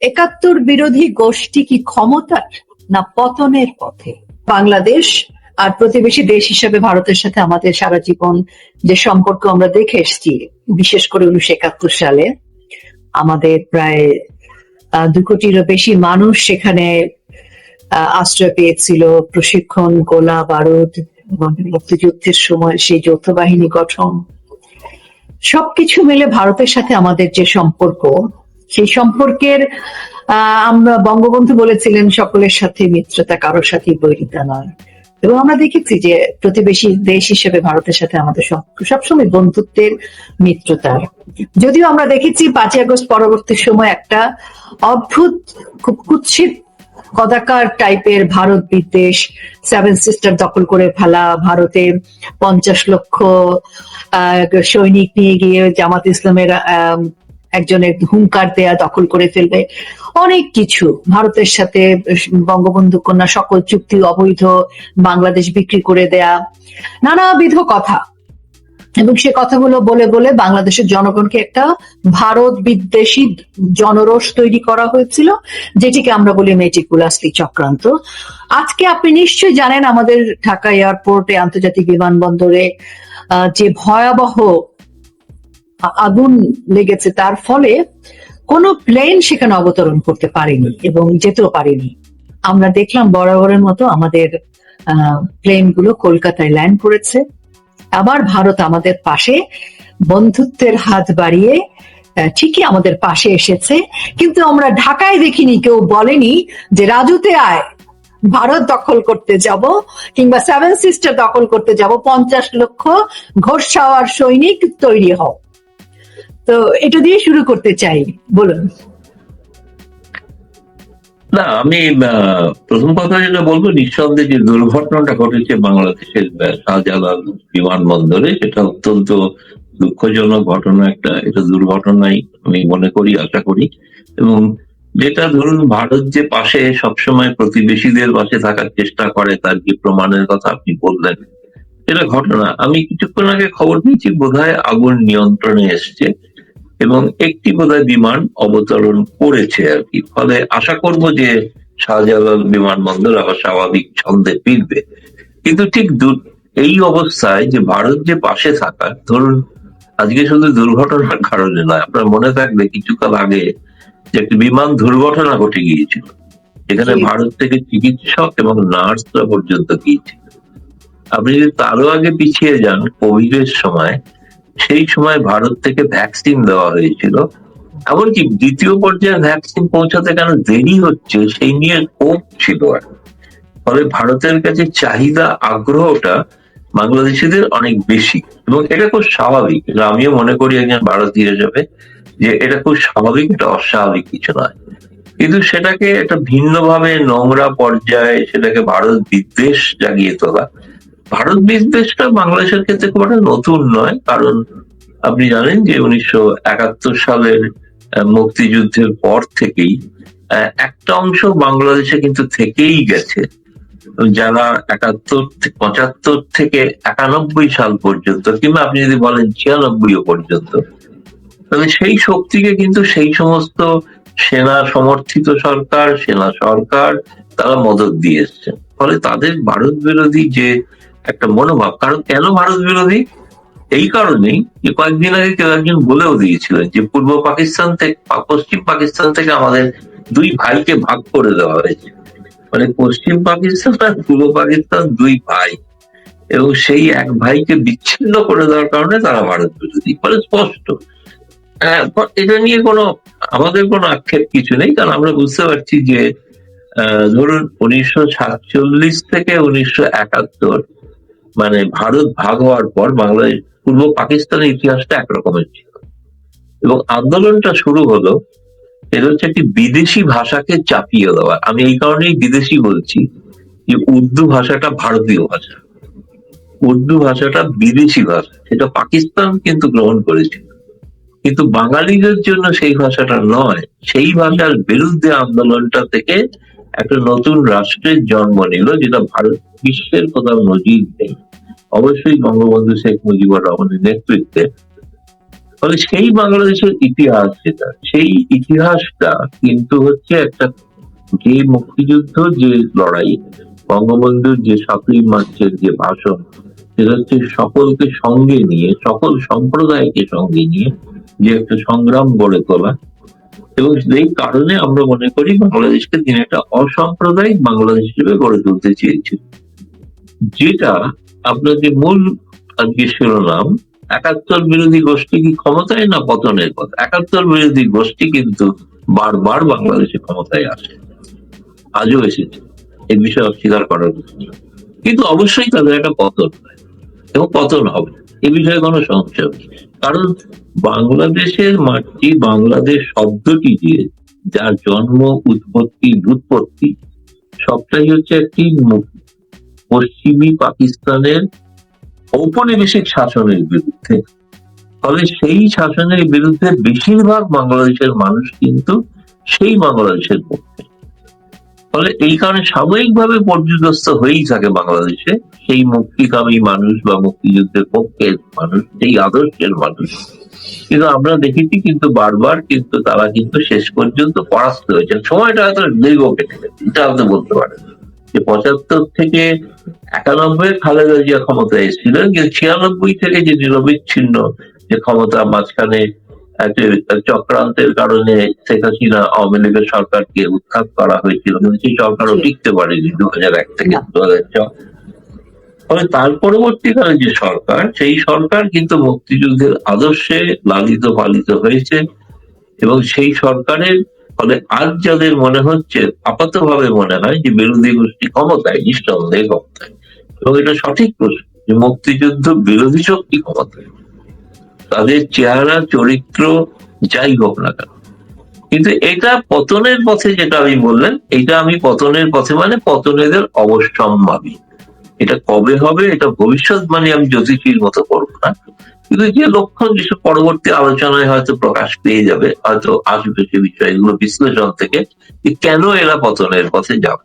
একাত্তর বিরোধী গোষ্ঠী কি ক্ষমতার না পতনের পথে? বাংলাদেশ আর প্রতিবেশী দেশ হিসেবে ভারতের সাথে আমাদের সারা জীবন যে সম্পর্ক আমরা দেখে এসেছি, বিশেষ করে উনিশশো একাত্তর সালে, আমাদের প্রায় দু কোটিরও বেশি মানুষ সেখানে আশ্রয় পেয়েছিল। প্রশিক্ষণ, গোলা বারুদ মুক্তিযুদ্ধের সময় সেই যৌথ বাহিনী গঠন। সবকিছু মিলে ভারতের সাথে আমাদের যে সম্পর্ক সেই সম্পর্কের আমরা বঙ্গবন্ধু বলেছিলেন, সকলের সাথে মিত্রতা কারোর সাথে বৈরিতা নয়। এবং আমরা দেখেছি যে প্রতিবেশী দেশ হিসেবে ভারতের সাথে আমাদের সবসময় বন্ধুত্বের মিত্রতার যদিও আমরা দেখেছি পাঁচই আগস্ট পরবর্তী সময় একটা অদ্ভুত, খুব কুৎসিত কদাকার টাইপের ভারত বিদ্বেষ, সেভেন সিস্টার দখল করে ফেলা, ভারতে পঞ্চাশ লক্ষ সৈনিক নিয়ে গিয়ে জামাত ইসলামের একজনের হুঙ্কার দেয়া দখল করে ফেলবে। অনেক কিছু। ভারতের সাথে বঙ্গবন্ধু কন্যা সকল চুক্তি অবৈধ, বাংলাদেশ বিক্রি করে দেয়া, নানাবিধ কথা। এবং সে কথাগুলো বলে বলে বাংলাদেশের জনগণকে একটা ভারত বিদ্বেষী জনরোষ তৈরি করা হয়েছিল, যেটিকে আমরা বলি মেটিকুলাসলি চক্রান্ত। আজকে আপনি নিশ্চয়ই জানেন আমাদের ঢাকা এয়ারপোর্টে আন্তর্জাতিক বিমানবন্দরে যে ভয়াবহ আগুন লেগেছে, তার ফলে কোনো প্লেন সেখানে অবতরণ করতে পারেনি এবং যেতেও পারেনি। আমরা দেখলাম বরাবরের মতো আমাদের প্লেনগুলো কলকাতায় ল্যান্ড করেছে। আবার ভারত আমাদের পাশে বন্ধুত্বের হাত বাড়িয়ে ঠিকই আমাদের পাশে এসেছে। কিন্তু আমরা ঢাকায় দেখিনি, কেউ বলেনি যে রাজুতে আয়, ভারত দখল করতে যাব কিংবা সেভেন সিস্টার দখল করতে যাব, পঞ্চাশ লক্ষ ঘোষাওয়ার সৈনিক তৈরি হও। তো এটা দিয়ে শুরু করতে চাই, বলুন। না, আমি প্রথম কথা যেটা বলব, নিঃসন্দেহে যে দুর্ঘটনাটা ঘটেছে বাংলাদেশের শাহজালাল বিমানবন্দরে, সেটা অত্যন্ত দুঃখজনক ঘটনা, একটা, এটা দুর্ঘটনাই আমি মনে করি, আশা করি। এবং যেটা ধরুন, ভারত যে পাশে সবসময় প্রতিবেশীদের পাশে থাকার চেষ্টা করে, তার যে প্রমাণের কথা আপনি বললেন? এটা ঘটনা। আমি কিছুক্ষণ আগে খবর পেয়েছি, বোধহয় আগুন নিয়ন্ত্রণে এসছে। এবং একটি বোধহয় বিমান অবতরণ করেছে আর কি। ফলে আশা করব যে শাহজালাল বিমানবন্দর আবার স্বাভাবিক ছন্দে ফিরবে। কিন্তু ঠিক এই অবস্থায় যে ভারত যে পাশে থাকার ধরুন আজকে শুধু দুর্ঘটনার কারণে নয় আপনার মনে থাকবে কিছুকাল আগে যে একটি বিমান দুর্ঘটনা ঘটে গিয়েছিল এখানে ভারত থেকে চিকিৎসক এবং নার্সরা পর্যন্ত গিয়েছিল। আপনি যদি তারও আগে পিছিয়ে যান কোভিড এর সময় সেই সময় ভারত থেকে ভ্যাকসিন দেওয়া হয়েছিল। এমনকি দ্বিতীয় পর্যায়ে ভ্যাকসিন পৌঁছাতে কেন দেরি হচ্ছে, সেই নিয়ে ক্ষোভ ছিল আর ফলে ভারতের কাছে চাহিদা, আগ্রহটা বাংলাদেশিদের অনেক বেশি। এবং এটা খুব স্বাভাবিক। আমিও মনে করি একজন ভারত ভারতীয় হিসেবে যে এটা খুব স্বাভাবিক, এটা অস্বাভাবিক কিছু নয়। কিন্তু সেটাকে একটা ভিন্নভাবে নোংরা পর্যায়ে সেটাকে ভারত বিদ্বেষ জাগিয়ে তোলা ভারত বিদ্বেষটা বাংলাদেশের ক্ষেত্রে খুব একটা নতুন নয়, কারণ আপনি জানেন যে উনিশশো একাত্তর সালের মুক্তিযুদ্ধের পর থেকেই একটা অংশ বাংলাদেশে কিন্তু থেকেই গেছে। যারা একাত্তর পঁচাত্তর থেকে একানব্বই সাল পর্যন্ত, কিংবা আপনি যদি বলেন ছিয়ানব্বই পর্যন্ত, তাহলে সেই শক্তিকে কিন্তু সেই সমস্ত সেনা সমর্থিত সরকার, সেনা সরকার তারা মদত দিয়ে এসছে। ফলে তাদের ভারত বিরোধী যে একটা মনোভাব। কারণ কেন ভারত বিরোধী? এই কারণেই যে কয়েকদিন আগে কেউ একজন বলেও দিয়েছিলেন যে পূর্ব পাকিস্তান থেকে পশ্চিম পাকিস্তান থেকে আমাদের দুই ভাইকে ভাগ করে দেওয়া হয়েছে। মানে পশ্চিম পাকিস্তান আর পূর্ব পাকিস্তান দুই ভাই। এবং সেই এক ভাইকে বিচ্ছিন্ন করে দেওয়ার কারণে তারা ভারত বিরোধী। ফলে স্পষ্ট। আহ, এটা নিয়ে কোনো আমাদের কোনো আক্ষেপ কিছু নেই। কারণ আমরা বুঝতে পারছি যে ধরুন উনিশশো সাতচল্লিশ থেকে উনিশশো একাত্তর মানে ভারত ভাগ হওয়ার পর বাংলাদেশ, পূর্ব পাকিস্তানের ইতিহাসটা একরকমের ছিল। এবং আন্দোলনটা শুরু হলো, এটা হচ্ছে একটি বিদেশি ভাষাকে চাপিয়ে দেওয়া। আমি এই কারণেই বিদেশি বলছি যে উর্দু ভাষাটা ভারতীয় ভাষা। উর্দু ভাষাটা বিদেশি ভাষা। সেটা পাকিস্তান কিন্তু গ্রহণ করেছিল কিন্তু বাঙালিদের জন্য সেই ভাষাটা নয়। সেই ভাষার বিরুদ্ধে আন্দোলনটা থেকে একটা নতুন রাষ্ট্রের জন্ম নিল, যেটা ভারত বিশ্বের কোথাও নজির নেই। অবশ্যই বঙ্গবন্ধু শেখ মুজিবুর রহমানের নেতৃত্বে। ফলে সেই বাংলাদেশের ইতিহাস যেটা, সেই ইতিহাসটা কিন্তু হচ্ছে একটা যে মুক্তিযুদ্ধ, যে লড়াই, বঙ্গবন্ধুর যে সাতই মার্চের যে ভাষণ, সেটা হচ্ছে সকলকে সঙ্গে নিয়ে, সকল সম্প্রদায়কে সঙ্গে নিয়ে যে একটা সংগ্রাম গড়ে তোলা এবং সেই কারণে আমরা মনে করি বাংলাদেশকে তিনি একটা অসাম্প্রদায়িক বাংলাদেশ হিসেবে গড়ে তুলতে চেয়েছেন। যেটা আপনার যে মূল আজকে শিরোনাম, একাত্তর বিরোধী গোষ্ঠী কি ক্ষমতায় না পতনের কথা একাত্তর বিরোধী গোষ্ঠী কিন্তু বারবার বাংলাদেশে ক্ষমতায় আসে। আজও এসেছে। এই বিষয়ে অস্বীকার করার নেই। কিন্তু অবশ্যই তাদের একটা পতন এবং পতন হবে। এ বিষয়ে কোনো সংশয় নেই। কারণ বাংলাদেশের মাটি বাংলাদেশ শব্দটি দিয়ে, যার জন্ম, উৎপত্তি, ভূৎপত্তি, সবটাই হচ্ছে একটি পশ্চিমী পাকিস্তানের ঔপনিবেশিক শাসনের বিরুদ্ধে। ফলে সেই শাসনের বিরুদ্ধে বেশিরভাগ বাংলাদেশের মানুষ কিন্তু সেই বাংলাদেশের পক্ষে ফলে এই কারণে সাময়িকভাবে পর্যদস্ত হয়েই থাকে বাংলাদেশে। সেই মুক্তিকামী মানুষ বা মুক্তিযুদ্ধের পক্ষের মানুষ, সেই আদর্শের মানুষ। কিন্তু আমরা দেখেছি কিন্তু বারবার কিন্তু তারা কিন্তু শেষ পর্যন্ত পরাস্ত হয়েছে সময়টা হয়তো দীর্ঘ কেটে গেছে এটা আপনি বলতে পারেন। যে পঁচাত্তর থেকে একানব্বই খালেদা জিয়া ক্ষমতায় এসেছিলেন কিন্তু ছিয়ানব্বই থেকে যে নিরবিচ্ছিন্ন যে ক্ষমতা মাঝখানে একটা চক্রান্তের কারণে শেখ হাসিনা আওয়ামী লীগের সরকারকে উৎখাত করা হয়েছিল। কিন্তু সেই সরকারও টিকতে পারেনি দু হাজার এক থেকে দু হাজার ছয় ফলে তার পরবর্তীকালে যে সরকার সেই সরকার কিন্তু মুক্তিযুদ্ধের আদর্শে লালিত পালিত হয়েছে এবং সেই সরকারের ফলে আজ যাদের মনে হচ্ছে আপাতভাবে মনে হয় যে বিরোধী গোষ্ঠী ক্ষমতায় নিঃসন্দেহে ক্ষমতায়। এবং এটা সঠিক প্রশ্ন যে মুক্তিযুদ্ধ বিরোধী শক্তি ক্ষমতায়। তাদের চেহারা, চরিত্র, যাই হোক না কেন। কিন্তু এটা পতনের পথে যেটা আমি বললেন, এটা আমি পতনের পথে মানে পতনেদের অবশ্যম্ভাবী। এটা কবে হবে, এটা ভবিষ্যৎ মানে আমি জ্যোতিষীর মতো করব না। কিন্তু যে লক্ষণ যেসব পরবর্তী আলোচনায় হয়তো প্রকাশ পেয়ে যাবে, হয়তো আসবে সে বিষয়গুলো বিশ্লেষণ থেকে কেন এরা পতনের পথে যাবে।